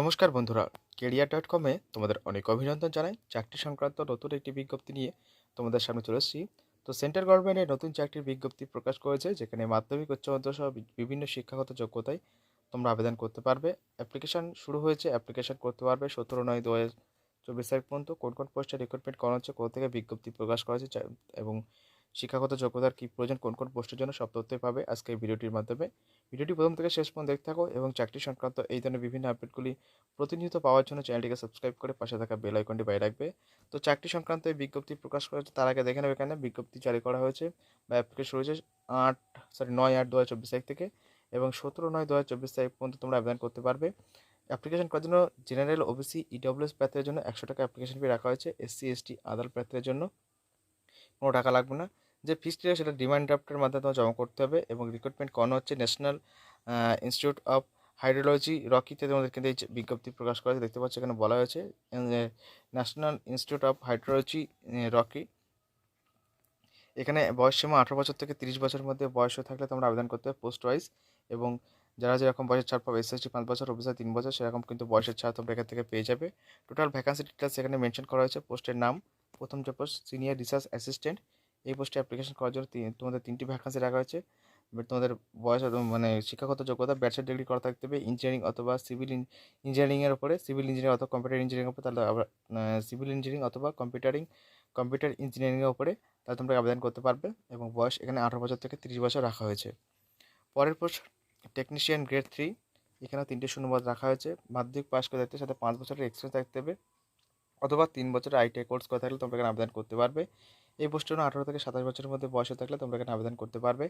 নমস্কার বন্ধুরা, career dot কমে তোমাদের অনেক অভিনন্দন জানাই। চাকরি সংক্রান্ত নতুন একটি বিজ্ঞপ্তি নিয়ে তোমাদের সামনে চলে এসেছি। তো সেন্ট্রাল গভর্নমেন্টের নতুন চাকরির বিজ্ঞপ্তি প্রকাশ করেছে, যেখানে মাধ্যমিক, উচ্চ মাধ্যমিক সহ বিভিন্ন শিক্ষাগত যোগ্যতায় তোমরা আবেদন করতে পারবে। অ্যাপ্লিকেশন শুরু হয়েছে, অ্যাপ্লিকেশন করতে পারবে সতেরো নয় দু হাজার চব্বিশ তারিখ পর্যন্ত। কোন কোন পোস্টে রিক্রুটমেন্ট করা হচ্ছে, কোথা থেকে বিজ্ঞপ্তি প্রকাশ করা হয়েছে এবং শিক্ষাগত যোগ্যতার কী প্রয়োজন, কোন কোন পোস্টের জন্য সব তথ্যই পাবে আজকে এই ভিডিওটির মাধ্যমে। ভিডিওটি প্রথম থেকে শেষ পর্যন্ত দেখতে থাকো এবং চাকরি সংক্রান্ত এই ধরনের বিভিন্ন আপডেটগুলি প্রতিনিয়ত পাওয়ার জন্য চ্যানেলটিকে সাবস্ক্রাইব করে পাশে থাকা বেল আইকনটি বাইরে রাখবে। তো চাকরি সংক্রান্ত এই বিজ্ঞপ্তি প্রকাশ করা হয়েছে তার আগে দেখে নেবে এখানে বিজ্ঞপ্তি জারি করা হয়েছে বা অ্যাপ্লিকেশন হয়েছে আট সরি নয় আট দু হাজার চব্বিশ তারিখ থেকে এবং সতেরো নয় দু হাজার চব্বিশ তারিখ পর্যন্ত তোমরা আবেদন করতে পারবে। অ্যাপ্লিকেশন করার জন্য জেনারেল ওবিসি ইডব্লিউএস প্রার্থীদের জন্য একশো টাকা অ্যাপ্লিকেশন ফি রাখা হয়েছে এসসি এসটি আদার প্রার্থীদের জন্য। কোনো টাকা লাগবে না। যে ফিসটি সেটা ডিমান্ড ড্রাফটের মাধ্যমে তোমার জমা করতে হবে এবং রিক্রুটমেন্ট করানো হচ্ছে ন্যাশনাল ইনস্টিটিউট অফ হাইড্রোলজি রকিতে তোমাদের কিন্তু এই বিজ্ঞপ্তি প্রকাশ করা দেখতে পাচ্ছ এখানে বলা হয়েছে national institute of hydrology Roorkee এখানে বয়স সীমা আঠারো বছর থেকে তিরিশ বছরের মধ্যে বয়স থাকলে তোমরা আবেদন করতে হবে পোস্ট ওয়াইজ এবং যারা যেরকম বয়সের ছাড় পাবে এসএসসি পাঁচ বছর অফিসার তিন বছর, সেরকম কিন্তু বয়সের ছাড় তোমরা এখান থেকে পেয়ে যাবে। টোটাল ভ্যাকান্সি ডিটেলস এখানে মেনশন করা হয়েছে পোস্টের নাম প্রথম যে পোস্ট সিনিয়র রিসার্চ অ্যাসিস্ট্যান্ট এই পোস্টে অ্যাপ্লিকেশন করার জন্য তোমাদের তিনটি ভ্যাকান্সি রাখা হয়েছে। তোমাদের বয়স মানে শিক্ষাগত যোগ্যতা ব্যাচেলার ডিগ্রি করা থাকতে হবে ইঞ্জিনিয়ারিং অথবা সিভিল ইঞ্জিনিয়ারিংয়ের উপরে সিভিল ইঞ্জিনিয়ারিং অথবা কম্পিউটার ইঞ্জিনিয়ারিং তাহলে সিভিল ইঞ্জিনিয়ারিং অথবা কম্পিউটারিং কম্পিউটার ইঞ্জিনিয়ারিংয়ের উপরে, তাহলে তোমরা আবেদন করতে পারবে এবং বয়স এখানে আঠারো বছর থেকে তিরিশ বছর রাখা হয়েছে। পরের পোস্ট টেকনিশিয়ান গ্রেড থ্রি এখানেও তিনটে শূন্যপদ রাখা হয়েছে। মাধ্যমিক পাস করে থাকতে সাথে পাঁচ বছরের এক্সপিরিয়েন্স থাকতে হবে। অথবা তিন বছরের আইটিআই কোর্স করে থাকলে তোমরা এখানে আবেদন করতে পারবে। এই পোস্টের জন্য আঠারো থেকে সাতাশ বছরের মধ্যে বয়স থাকলে তোমরা এখানে আবেদন করতে পারবে।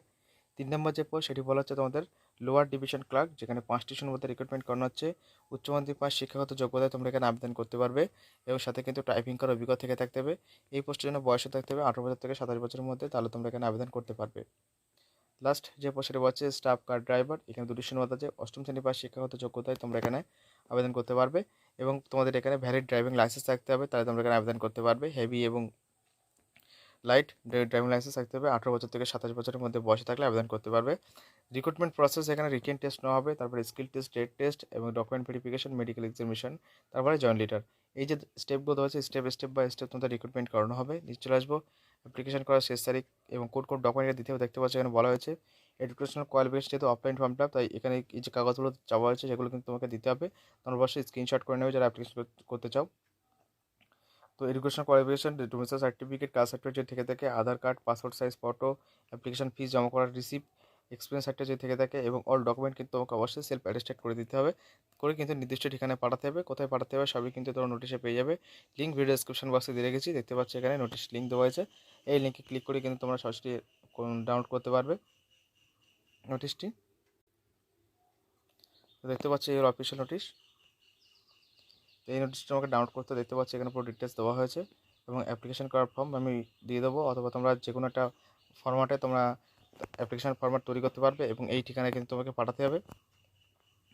তিন নম্বর যে পোস্ট সেটি বলা হচ্ছে তোমাদের লোয়ার ডিভিশন ক্লার্ক যেখানে পাঁচটি শূন্যপদে রিক্রুটমেন্ট করানো হচ্ছে। উচ্চ মাধ্যমিক পাস শিক্ষাগত যোগ্যতায় তোমরা এখানে আবেদন করতে পারবে এবং সাথে কিন্তু টাইপিং করার অভিজ্ঞতা থেকে থাকতে হবে। এই পোস্টের জন্য বয়সে থাকতে হবে আঠারো বছর থেকে সাতাশ বছরের মধ্যে, তাহলে তোমরা এখানে আবেদন করতে পারবে। লাস্ট যে পোস্টে বলছে স্টাফ কার ড্রাইভার এখানে দুটি শূন্যপদ আছে। অষ্টম শ্রেণি পাস শিক্ষাগত যোগ্যতায় তোমরা এখানে আবেদন করতে পারবে। এবং তোমাদের এখানে ভ্যালিড ড্রাইভিং লাইসেন্স থাকতে হবে, তাহলে তোমরা এখানে আবেদন করতে পারবে। হেভি এবং লাইট ড্রাইভিং লাইসেন্স থাকতে হবে। আঠারো বছর থেকে সাতাশ বছরের মধ্যে বয়সে থাকলে আবেদন করতে পারবে। রিক্রুটমেন্ট প্রসেস এখানে রিটেন টেস্ট নেওয়া হবে, তারপরে স্কিল টেস্ট ডেট টেস্ট এবং ডকুমেন্ট ভেরিফিকেশন মেডিকেল এক্সামিনেশন তারপরে জয়েন লিটার এই যে স্টেপগুলো হচ্ছে স্টেপ স্টেপ বাই স্টেপ তোমাদের রিক্রুটমেন্ট করানো হবে। নিচে চলে আসব। অ্যাপ্লিকেশন করার শেষ তারিখ এবং কোড কোড ডকুমেন্ট দিতে হবে দেখতে পাচ্ছ, এখানে বলা হয়েছে। এডুকেশনাল কোয়ালিফিকেশন যেহেতু অফলাইন ফর্ম ফিল তাই এখানে এই যে কাগজগুলো চাওয়া হয়েছে, সেগুলো কিন্তু তোমাকে দিতে হবে। তোমরা অবশ্যই স্ক্রিনশট করে নেবে যারা অ্যাপ্লিকেশন করতে চাও। তো education qualification domicile certificate caste certificate থেকে থাকে, Aadhaar card passport size photo application fees জমা করার রিসিপ্ট এক্সপিরিয়েন্স সার্টিফিকেট যদি থেকে থাকে, এবং অল ডকুমেন্ট কিন্তু তোমাকে অবশ্যই সেলফ অ্যাটেস্টেড করে দিতে হবে। করে কিন্তু নির্দিষ্ট ঠিকানায় পাঠাতে হবে, কোথায় পাঠাতে হবে, সবই কিন্তু তোমরা নোটিশে পেয়ে যাবে। লিঙ্ক ভিডিও ডিসক্রিপশন বক্সে দিয়ে রেখেছি, দেখতে পাচ্ছ এখানে নোটিশ লিঙ্ক দেওয়া হয়েছে। এই লিঙ্কে ক্লিক করে কিন্তু তোমরা সরাসরি ডাউনলোড করতে পারবে। নোটিশটি। তো দেখতে পাচ্ছ এর অফিসিয়াল নোটিশ এই নোটিশটা আমাকে ডাউনলোড করতে দেখতে পাচ্ছি এখানে পুরো ডিটেলস দেওয়া হয়েছে এবং অ্যাপ্লিকেশন করার ফর্ম আমি দিয়ে দেবো অথবা তোমরা যে কোনো একটা ফরম্যাটে তোমরা অ্যাপ্লিকেশন ফরম্যাট তৈরি করতে পারবে এবং এই ঠিকানায় কিন্তু তোমাকে পাঠাতে হবে।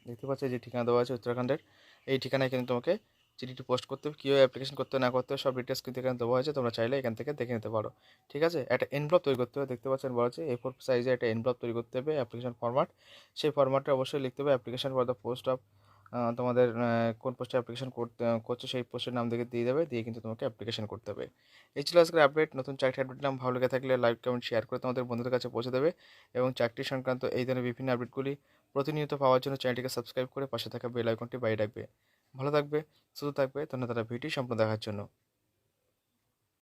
দেখতে পাচ্ছি যে ঠিকানা দেওয়া আছে উত্তরাখণ্ডের, এই ঠিকানায় কিন্তু তোমাকে চিঠিটি পোস্ট করতে হবে, কীভাবে অ্যাপ্লিকেশন করতে না করতে হবে, সব ডিটেলস কিন্তু এখানে দেওয়া হয়েছে, তোমরা চাইলে এখান থেকে দেখে নিতে পারো। ঠিক আছে? একটা এনভলপ তৈরি করতে হবে, দেখতে পাচ্ছেন বলা হচ্ছে এ ফোর সাইজে একটা এনভলপ তৈরি করতে হবে অ্যাপ্লিকেশন ফরম্যাট সেই ফরম্যাটে অবশ্যই লিখতে হবে application for the post of তোমাদের কোন পোস্টে অ্যাপ্লিকেশন করতে, করছ, সেই পোস্টের নাম দেখে দিয়ে দেবে, দিয়ে কিন্তু তোমাকে অ্যাপ্লিকেশন করতে হবে। এই ছিল আজকের আপডেট নতুন চাকরি আপডেট নাম ভালো লেগে থাকলে লাইক কমেন্ট শেয়ার করে তোমাদের বন্ধুদের কাছে পৌঁছে দেবে। এবং চাকরি সংক্রান্ত এই ধরনের বিভিন্ন আপডেটগুলি প্রতিনিয়ত পাওয়ার জন্য চ্যানেলটিকে সাবস্ক্রাইব করে পাশে থাকা বেল আইকনটি বাইরে রাখবে। ভালো থাকবে, সুস্থ থাকবে, ধন্যবাদ। ভিডিও সম্পূর্ণ দেখার জন্য।